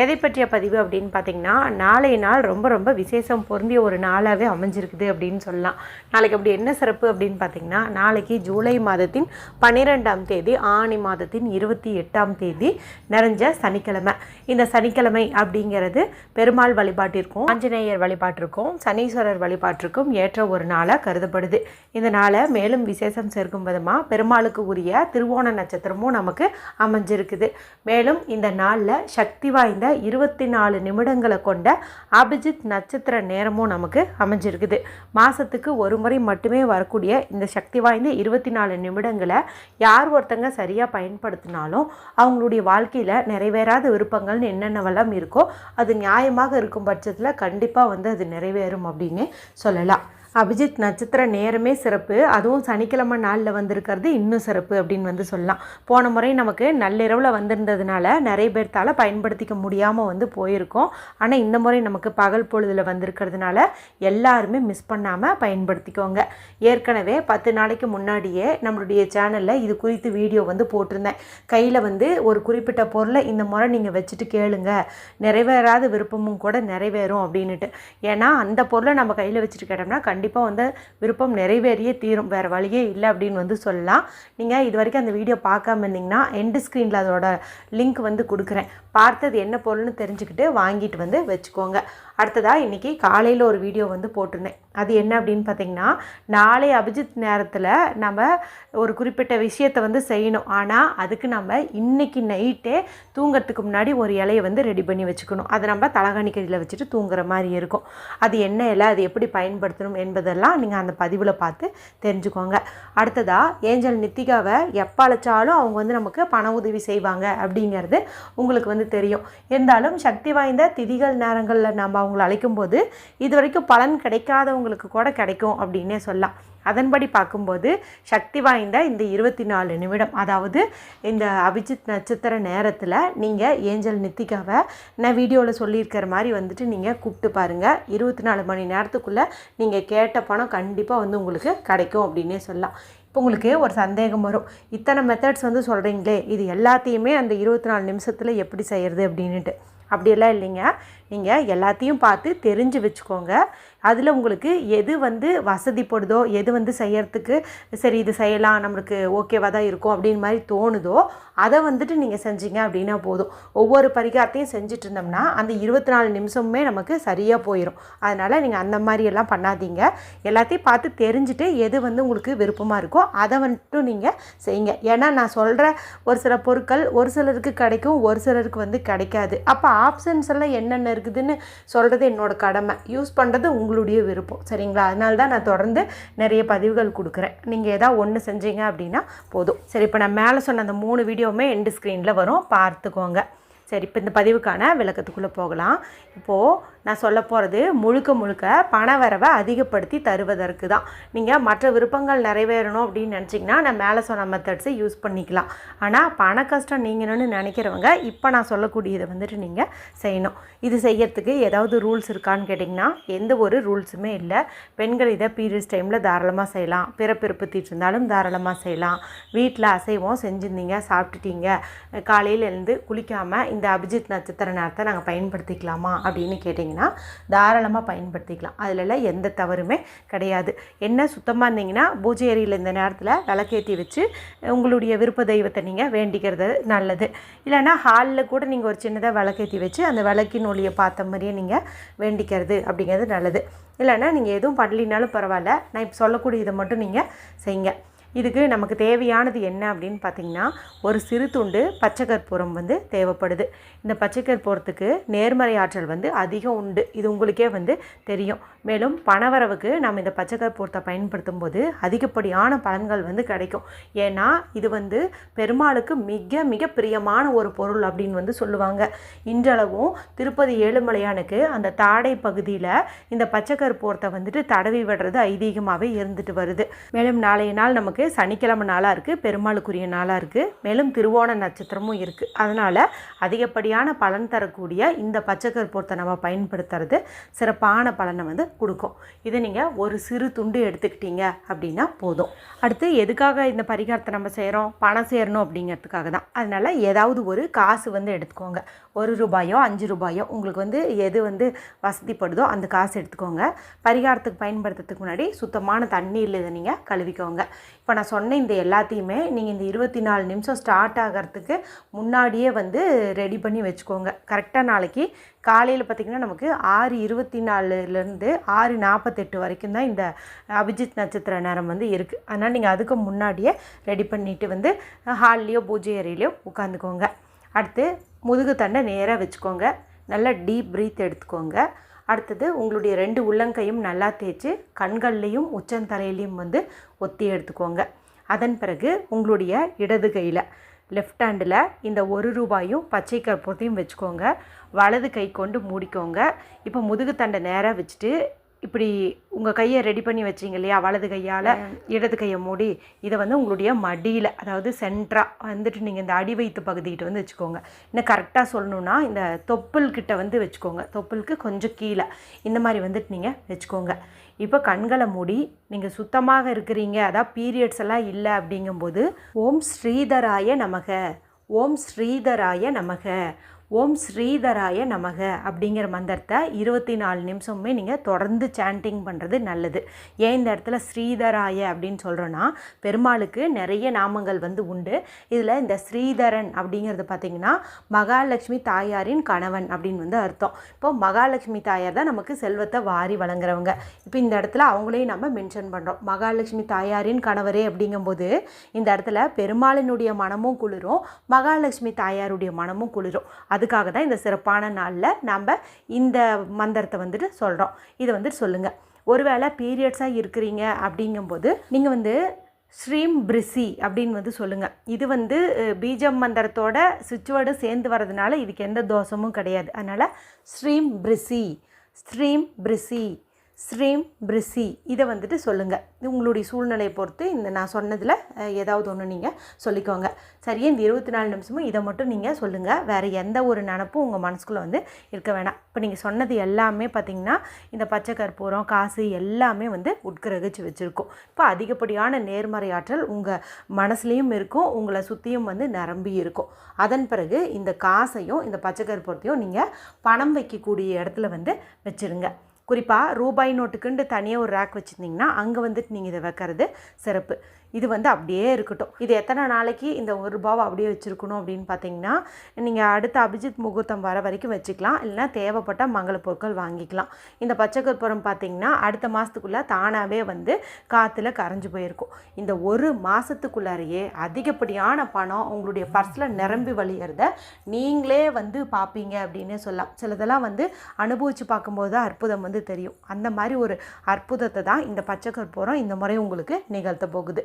எதை பற்றிய பதிவு அப்படின்னு பார்த்தீங்கன்னா நாளைய நாள் ரொம்ப ரொம்ப விசேஷம் பொருந்திய ஒரு நாளாகவே அமைஞ்சிருக்குது அப்படின்னு சொல்லலாம். நாளைக்கு அப்படி என்ன சிறப்பு அப்படின்னு பார்த்தீங்கன்னா நாளைக்கு ஜூலை மாதத்தின் பன்னிரெண்டாம் தேதி ஆணி மாதத்தின் இருபத்தி எட்டாம் தேதி நிறைஞ்ச சனிக்கிழமை. இந்த சனிக்கிழமை அப்படிங்கிறது பெருமாள் வழிபாட்டிற்கும் ஆஞ்சநேயர் வழிபாட்டிற்கும் சனீஸ்வரர் வழிபாட்டிற்கும் ஏற்ற ஒரு நாளாக கருதப்படுது. இந்த நாளை மேலும் விசேஷம் சேர்க்கும் விதமாக பெருமாளுக்கு உரிய திருவோண நட்சத்திரமும் நமக்கு அமைஞ்சிருக்குது. மேலும் இந்த நாளில் சக்தி வாய்ந்த இருபத்தி நாலு நிமிடங்களை கொண்ட அபிஜித் நட்சத்திர நேரமும் நமக்கு அமைஞ்சிருக்குது. மாதத்துக்கு ஒரு முறை மட்டுமே வரக்கூடிய இந்த சக்தி வாய்ந்த இருபத்தி நாலு நிமிடங்களை யார் ஒருத்தங்க சரியாக பயன்படுத்தினாலும் அவங்களுடைய வாழ்க்கையில் நிறைவேறாத விருப்பங்கள்னு என்னென்னவெல்லாம் இருக்கோ அது நியாயமாக இருக்கும் பட்சத்தில் கண்டிப்பாக வந்து அது நிறைவேறும் அப்படின்னு சொல்லலாம். அபிஜித் நட்சத்திர நேரமே சிறப்பு. அதுவும் சனிக்கிழமை நாளில் வந்திருக்கிறது இன்னும் சிறப்பு அப்படின்னு வந்து சொல்லலாம். போன முறை நமக்கு நள்ளிரவில் வந்திருந்ததுனால நிறைய பேர்த்தால் பயன்படுத்திக்க முடியாமல் வந்து போயிருக்கோம். ஆனால் இந்த முறை நமக்கு பகல் பொழுதில் வந்திருக்கிறதுனால எல்லாருமே மிஸ் பண்ணாமல் பயன்படுத்திக்கோங்க. ஏற்கனவே பத்து நாளைக்கு முன்னாடியே நம்மளுடைய சேனலில் இது குறித்து வீடியோ வந்து போட்டிருந்தேன். கையில் வந்து ஒரு குறிப்பிட்ட பொருளை இந்த முறை நீங்கள் வச்சுட்டு கேளுங்க. நிறைவேறாத விருப்பமும் கூட நிறைவேறும் அப்படின்ட்டு ஏன்னா அந்த பொருளை நம்ம கையில் வச்சுட்டு கேட்டோம்னா கண்டிப்பாக கண்டிப்பாக வந்து விருப்பம் நிறைவேறியே தீரும். வேறு வழியே இல்லை அப்படின்னு வந்து சொல்லலாம். நீங்கள் இது வரைக்கும் அந்த வீடியோ பார்க்காம இருந்தீங்கன்னா எண்டு ஸ்க்ரீனில் அதோட லிங்க் வந்து கொடுக்குறேன். பார்த்தது என்ன பொருள்னு தெரிஞ்சுக்கிட்டு வாங்கிட்டு வந்து வச்சுக்கோங்க. அடுத்ததாக இன்றைக்கி காலையில் ஒரு வீடியோ வந்து போட்டிருந்தேன். அது என்ன அப்படின்னு பார்த்தீங்கன்னா நாளை அபிஜித் நேரத்தில் நம்ம ஒரு குறிப்பிட்ட விஷயத்தை வந்து செய்யணும். ஆனால் அதுக்கு நம்ம இன்றைக்கி நைட்டே தூங்கிறதுக்கு முன்னாடி ஒரு இலையை வந்து ரெடி பண்ணி வச்சுக்கணும். அதை நம்ம தலகாணிக்கடியில் வச்சுட்டு தூங்குற மாதிரி இருக்கும். அது என்ன இலை? அது எப்படி பயன்படுத்தணும்? என்பதெல்லாம் நீங்கள் அந்த பதிவில் பார்த்து தெரிஞ்சுக்கோங்க. அடுத்ததாக ஏஞ்சல் நித்திகாவை எப்போ அழைச்சாலும் அவங்க வந்து நமக்கு பண உதவி செய்வாங்க அப்படிங்கிறது உங்களுக்கு வந்து தெரியும். இருந்தாலும் சக்தி வாய்ந்த திதிகள் நேரங்களில் நம்ம அவங்கள அழைக்கும்போது இது வரைக்கும் பலன் கிடைக்காதவங்களுக்கு கூட கிடைக்கும் அப்படின்னே சொல்லலாம். அதன்படி பார்க்கும்போது சக்தி வாய்ந்த இந்த இருபத்தி நாலு நிமிடம் அதாவது இந்த அபிஜித் நட்சத்திர நேரத்தில் நீங்கள் ஏஞ்சல் நித்திகாவை நான் வீடியோவில் சொல்லியிருக்கிற மாதிரி வந்துட்டு நீங்கள் கூப்பிட்டு பாருங்கள் இருபத்தி நாலு மணி நேரத்துக்குள்ளே நீங்கள் கேட்ட பணம் கண்டிப்பாக வந்து உங்களுக்கு கிடைக்கும் அப்படின்னே சொல்லலாம். இப்போ உங்களுக்கு ஒரு சந்தேகம் வரும். இத்தனை மெத்தட்ஸ் வந்து சொல்கிறீங்களே இது எல்லாத்தையுமே அந்த இருபத்தி நாலு நிமிஷத்தில் எப்படி செய்கிறது அப்படின்ட்டு அப்படியெல்லாம் இல்லைங்க. நீங்கள் எல்லாத்தையும் பார்த்து தெரிஞ்சு வச்சுக்கோங்க. அதில் உங்களுக்கு எது வந்து வசதிப்படுதோ எது வந்து செய்யறதுக்கு சரி இது செய்யலாம் நம்மளுக்கு ஓகேவாக தான் இருக்கும் அப்படின்னு மாதிரி தோணுதோ அதை வந்துட்டு நீங்கள் செஞ்சீங்க அப்படின்னா போதும். ஒவ்வொரு பரிகாரத்தையும் செஞ்சுட்டு இருந்தோம்னா அந்த இருபத்தி நாலு நிமிஷமுமே நமக்கு சரியாக போயிடும் அதனால் நீங்கள் அந்த மாதிரி எல்லாம் பண்ணாதீங்க. எல்லாத்தையும் பார்த்து தெரிஞ்சுட்டு எது வந்து உங்களுக்கு விருப்பமாக இருக்கோ அதை வந்துட்டு நீங்கள் செய்யுங்க. ஏன்னா நான் சொல்கிற ஒரு சில பொருட்கள் ஒரு சிலருக்கு கிடைக்கும் ஒரு சிலருக்கு வந்து கிடைக்காது. அப்போ ஆப்ஷன்ஸ் எல்லாம் என்னென்ன இருக்குதுன்னு சொல்கிறது என்னோட கடமை. யூஸ் பண்ணுறது உங்களுடைய விருப்பம். சரிங்களா? அதனால தான் நான் தொடர்ந்து நிறைய பதிவுகள் கொடுக்குறேன். நீங்கள் ஏதாவது ஒன்று செஞ்சீங்க அப்படின்னா போதும். சரி இப்போ நான் மேலே சொன்ன அந்த மூணு வீடியோவுமே எண்டு ஸ்க்ரீனில் வரும். பார்த்துக்கோங்க. சரி இப்போ இந்த பதிவுக்கான விளக்கத்துக்குள்ளே போகலாம். இப்போது நான் சொல்ல போகிறது முழுக்க முழுக்க பண வரவை அதிகப்படுத்தி தருவதற்கு தான். நீங்கள் மற்ற விருப்பங்கள் நிறைவேறணும் அப்படின்னு நினச்சிங்கன்னா நான் மேலே சொன்ன மெத்தட்ஸை யூஸ் பண்ணிக்கலாம். ஆனால் பண கஷ்டம் நீங்கணும்னு நினைக்கிறவங்க இப்போ நான் சொல்லக்கூடியதை வந்துட்டு நீங்கள் செய்யணும். இது செய்யறதுக்கு ஏதாவது ரூல்ஸ் இருக்கான்னு கேட்டிங்கன்னா எந்த ஒரு ரூல்ஸுமே இல்லை. பெண்கள் இதை பீரியட்ஸ் டைமில் தாராளமாக செய்யலாம். பிறப்பிறப்பு தீட்டிருந்தாலும் தாராளமாக செய்யலாம். வீட்டில் அசைவம் செஞ்சுருந்தீங்க சாப்பிட்டுட்டீங்க காலையில் எழுந்து குளிக்காமல் இந்த அபிஜித் நட்சத்திர நேரத்தை நாங்கள் பயன்படுத்திக்கலாமா அப்படின்னு கேட்டிங்க கேட்டிங்கன்னா தாராளமாக பயன்படுத்திக்கலாம். அதிலெல்லாம் எந்த தவறுமே கிடையாது. என்ன சுத்தமாக இருந்தீங்கன்னா பூஜை அறையில் இந்த நேரத்தில் விளக்கேற்றி வச்சு உங்களுடைய விருப்ப தெய்வத்தை நீங்கள் வேண்டிக்கிறது நல்லது. இல்லைன்னா ஹாலில் கூட நீங்கள் ஒரு சின்னதாக விளக்கேற்றி வச்சு அந்த விளக்கின் ஒளியை பார்த்த மாதிரியே நீங்கள் வேண்டிக்கிறது அப்படிங்கிறது நல்லது. இல்லைன்னா நீங்கள் எதுவும் பண்ணலினாலும் பரவாயில்ல. நான் இப்போ சொல்லக்கூடிய இதை மட்டும் நீங்கள் செய்யுங்க. இதுக்கு நமக்கு தேவையானது என்ன அப்படின்னு பார்த்தீங்கன்னா ஒரு சிறு துண்டு பச்சை கற்பூரம் வந்து தேவைப்படுது. இந்த பச்சை கற்பூரத்துக்கு நேர்மறை ஆற்றல் வந்து அதிகம் உண்டு. இது உங்களுக்கே வந்து தெரியும். மேலும் பணவரவுக்கு நம்ம இந்த பச்சை கற்பூரத்தை பயன்படுத்தும் போது அதிகப்படியான பலன்கள் வந்து கிடைக்கும். ஏன்னா இது வந்து பெருமாளுக்கு மிக மிக பிரியமான ஒரு பொருள் அப்படின்னு வந்து சொல்லுவாங்க. இன்றளவும் திருப்பதி ஏழுமலையானுக்கு அந்த தாடை பகுதியில் இந்த பச்சை கற்பூரத்தை வந்துட்டு தடவி விடுறது ஐதீகமாகவே இருந்துட்டு வருது. மேலும் நாளைய நாள் நமக்கு இருக்குது சனிக்கிழமை நாளாக இருக்குது பெருமாளுக்குரிய நாளாக இருக்குது மேலும் திருவோண நட்சத்திரமும் இருக்குது அதனால் அதிகப்படியான பலன் தரக்கூடிய இந்த பச்சைக்கற்பூரத்தை நம்ம பயன்படுத்துறது சிறப்பான பலனை வந்து கொடுக்கும். இதை நீங்கள் ஒரு சிறு துண்டு எடுத்துக்கிட்டீங்க அப்படின்னா போதும். அடுத்து எதுக்காக இந்த பரிகாரத்தை நம்ம செய்கிறோம் பணம் சேரணும் அப்படிங்கிறதுக்காக தான். அதனால் ஏதாவது ஒரு காசு வந்து எடுத்துக்கோங்க. ஒரு ரூபாயோ அஞ்சு ரூபாயோ உங்களுக்கு வந்து எது வந்து வசதிப்படுதோ அந்த காசு எடுத்துக்கோங்க. பரிகாரத்துக்கு பயன்படுத்துறதுக்கு முன்னாடி சுத்தமான தண்ணீரில் இதை நீங்கள் கழுவிக்கோங்க. இப்போ நான் சொன்ன இந்த எல்லாத்தையுமே நீங்கள் இந்த இருபத்தி நாலு நிமிஷம் ஸ்டார்ட் ஆகிறதுக்கு முன்னாடியே வந்து ரெடி பண்ணி வச்சுக்கோங்க. கரெக்டாக நாளைக்கு காலையில் பார்த்திங்கன்னா நமக்கு ஆறு இருபத்தி நாலுலேருந்து ஆறு நாற்பத்தெட்டு வரைக்கும் தான் இந்த அபிஜித் நட்சத்திர நேரம் வந்து இருக்குது அதனால் நீங்கள் அதுக்கு முன்னாடியே ரெடி பண்ணிவிட்டு வந்து ஹால்லேயோ பூஜை அறையிலையோ உட்காந்துக்கோங்க. அடுத்து முதுகு தண்டை நேராக வச்சுக்கோங்க. நல்லா டீப் ப்ரீத் எடுத்துக்கோங்க. அடுத்தது உங்களுடைய ரெண்டு உள்ளங்கையும் நல்லா தேய்ச்சி கண்கள்லேயும் உச்சந்தலையிலையும் வந்து ஒத்தி எடுத்துக்கோங்க. அதன் பிறகு உங்களுடைய இடது கையில் லெஃப்ட் ஹேண்டில் இந்த ஒரு ரூபாயும் பச்சை கற்பூரத்தையும் வச்சுக்கோங்க. வலது கை கொண்டு மூடிக்கோங்க. இப்போ முதுகு தண்டை நேராக வச்சுட்டு இப்படி உங்கள் கையை ரெடி பண்ணி வச்சிங்க இல்லையா? வலது கையால் இடது கையை மூடி இதை வந்து உங்களுடைய மடியில் அதாவது சென்ட்ராக வந்துட்டு நீங்கள் இந்த அடி வயிற்று பகுதிக்கிட்ட வந்து வச்சுக்கோங்க. இன்னும் கரெக்டாக சொல்லணுன்னா இந்த தொப்புள் கிட்ட வந்து வச்சுக்கோங்க. தொப்புளுக்கு கொஞ்சம் கீழே. இந்த மாதிரி வந்துட்டு நீங்கள் வச்சுக்கோங்க. இப்போ கண்களை மூடி நீங்கள் சுத்தமாக இருக்கிறீங்க அதான் பீரியட்ஸ் எல்லாம் இல்லை அப்படிங்கும்போது ஓம் ஸ்ரீதராய நமக. ஓம் ஸ்ரீதராய நமக. ஓம் ஸ்ரீதராய நமக அப்படிங்கிற மந்திரத்தை இருபத்தி நாலு நிமிஷமுமே நீங்கள் தொடர்ந்து சாண்டிங் பண்ணுறது நல்லது. ஏன் இந்த இடத்துல ஸ்ரீதராய அப்படின்னு சொல்கிறோன்னா பெருமாளுக்கு நிறைய நாமங்கள் வந்து உண்டு. இதில் இந்த ஸ்ரீதரன் அப்படிங்கிறது பார்த்திங்கன்னா மகாலட்சுமி தாயாரின் கணவன் அப்படின்னு வந்து அர்த்தம். இப்போ மகாலட்சுமி தாயார் தான் நமக்கு செல்வத்தை வாரி வழங்குறவங்க. இப்போ இந்த இடத்துல அவங்களையும் நம்ம மென்ஷன் பண்ணுறோம் மகாலட்சுமி தாயாரின் கணவரே அப்படிங்கும்போது இந்த இடத்துல பெருமாளினுடைய மனமும் குளிரும் மகாலட்சுமி தாயாருடைய மனமும் குளிரும். அது அதுக்காக தான் இந்த சிறப்பான நாளில் நம்ம இந்த மந்திரத்தை வந்துட்டு சொல்கிறோம் இதை வந்துட்டு சொல்லுங்கள் ஒருவேளை பீரியட்ஸாக இருக்கிறீங்க அப்படிங்கும்போது நீங்கள் வந்து ஸ்ரீம் பிரிசி அப்படின்னு வந்து சொல்லுங்கள் இது வந்து பீஜம் மந்திரத்தோட சுவிட்ச்வேர்டு சேர்ந்து வர்றதுனால இதுக்கு எந்த தோஷமும் கிடையாது. அதனால் ஸ்ரீம் பிரிசி ஸ்ரீம் பிரிசி. ஸ்ரீம் பிரிசி. இதை வந்துட்டு சொல்லுங்கள் இது உங்களுடைய சூழ்நிலையை பொறுத்து இந்த நான் சொன்னதில் ஏதாவது ஒன்று நீங்கள் சொல்லிக்கோங்க. சரியா இந்த இருபத்தி நாலு நிமிஷமும் இதை மட்டும் நீங்கள் சொல்லுங்கள் வேறு எந்த ஒரு நினப்பும் உங்கள் மனசுக்குள்ளே வந்து இருக்க வேணாம். இப்போ நீங்கள் சொன்னது எல்லாமே பார்த்திங்கன்னா இந்த பச்சை கற்பூரம் காசு எல்லாமே வந்து உட்கிரகிச்சு வச்சுருக்கோம். இப்போ அதிகப்படியான நேர்மறை ஆற்றல் உங்கள் மனசுலேயும் இருக்கும். உங்களை சுற்றியும் வந்து நிரம்பி இருக்கும். அதன் பிறகு இந்த காசையும் இந்த பச்சை கற்பூரத்தையும் நீங்கள் பணம் வைக்கக்கூடிய இடத்துல வந்து வச்சுருங்க. குறிப்பாக ரூபாய் நோட்டுக்குண்டு தனியாக ஒரு ரேக் வச்சுருந்தீங்கன்னா அங்கே வந்துட்டு நீங்கள் இதை வைக்கிறது சிறப்பு. இது வந்து அப்படியே இருக்கட்டும். இது எத்தனை நாளைக்கு இந்த ஒரு ரூபாவை அப்படியே வச்சுருக்கணும் அப்படின்னு பார்த்தீங்கன்னா நீங்கள் அடுத்த அபிஜித் முகூர்த்தம் வர வரைக்கும் வச்சுக்கலாம். இல்லைனா தேவைப்பட்ட மங்கள பொருட்கள் வாங்கிக்கலாம். இந்த பச்சை கற்பூரம் பார்த்தீங்கன்னா அடுத்த மாதத்துக்குள்ளே தானாகவே வந்து காற்றுல கரைஞ்சு போயிருக்கும். இந்த ஒரு மாதத்துக்குள்ளாரையே அதிகப்படியான பணம் உங்களுடைய பர்ஸில் நிரம்பி வழிகிறத நீங்களே வந்து பார்ப்பீங்க அப்படின்னு சொல்லலாம். சிலதெல்லாம் வந்து அனுபவித்து பார்க்கும்போது தான் அற்புதம் வந்து தெரியும். அந்த மாதிரி ஒரு அற்புதத்தை தான் இந்த பச்சை கற்பூரம் இந்த முறை உங்களுக்கு நிகழ்த்த போகுது.